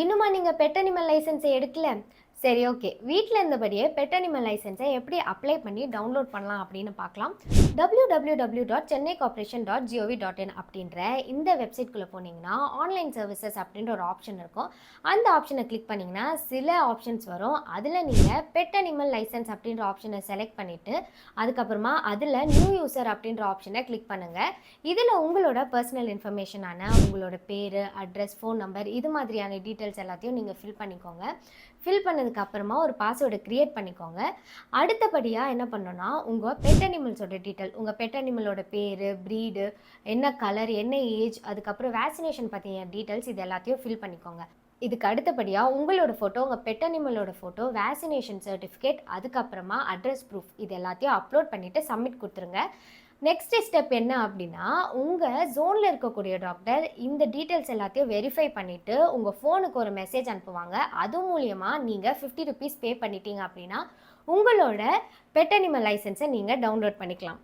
இன்னுமா நீங்கள் pet animal லைசன்ஸை எடுக்கல? சரி ஓகே வீட்டில் இருந்தபடியே பெட் அனிமல் லைசன்ஸை எப்படி அப்ளை பண்ணி டவுன்லோட் பண்ணலாம் அப்படின்னு பார்க்கலாம். W W W dot Chennai corporation dot G O V dot in அப்படின்ற இந்த வெப்சைட்குள்ளே போனீங்கன்னா ஆன்லைன் சர்வீசஸ் அப்படின்ற ஒரு ஆப்ஷன் இருக்கும். அந்த ஆப்ஷனை கிளிக் பண்ணிங்கன்னா சில ஆப்ஷன்ஸ் வரும். அதில் நீங்கள் பெட் அனிமல் லைசன்ஸ் அப்படின்ற ஆப்ஷனை செலக்ட் பண்ணிவிட்டு அதுக்கப்புறமா அதில் நியூ யூசர் அப்படின்ற ஆப்ஷனை கிளிக் பண்ணுங்கள் இதில் உங்களோட பர்சனல் இன்ஃபர்மேஷனான உங்களோட பேர் அட்ரஸ் ஃபோன் நம்பர் இது மாதிரியான டீட்டெயில்ஸ் எல்லாத்தையும் நீங்கள் ஃபில் பண்ணிக்கோங்க. ஃபில் பண்ணதுக்கு அப்புறமா ஒரு பாஸ்வேர்டை க்ரியேட் பண்ணிக்கோங்க. அடுத்தபடியாக என்ன பண்ணணும்னா உங்கள் பெட் அனிமல்ஸோட டீட்டெயில் உங்கள் பெட் அனிமலோட பேர் ப்ரீடு என்ன கலர் என்ன ஏஜ் அதுக்கப்புறம் வேக்சினேஷன் பற்றின டீட்டெயில்ஸ் இது எல்லாத்தையும் ஃபில் பண்ணிக்கோங்க. இதுக்கு அடுத்தபடியாக உங்களோட ஃபோட்டோ உங்கள் பெட் அனிமலோட ஃபோட்டோ வேக்சினேஷன் சர்டிஃபிகேட் அதுக்கப்புறமா அட்ரஸ் ப்ரூஃப் இது எல்லாத்தையும் அப்லோட் பண்ணிவிட்டு சப்மிட் கொடுத்துருங்க. நெக்ஸ்ட் ஸ்டெப் என்ன அப்படின்னா உங்கள் ஜோனில் இருக்கக்கூடிய டாக்டர் இந்த டீட்டெயில்ஸ் எல்லாத்தையும் வெரிஃபை பண்ணிவிட்டு உங்கள் ஃபோனுக்கு ஒரு மெசேஜ் அனுப்புவாங்க. அது மூலியமாக நீங்கள் ஃபிஃப்டி ருபீஸ் பே பண்ணிட்டீங்க அப்படின்னா உங்களோட பெட் அனிமல் லைசன்ஸை நீங்கள் டவுன்லோட் பண்ணிக்கலாம்.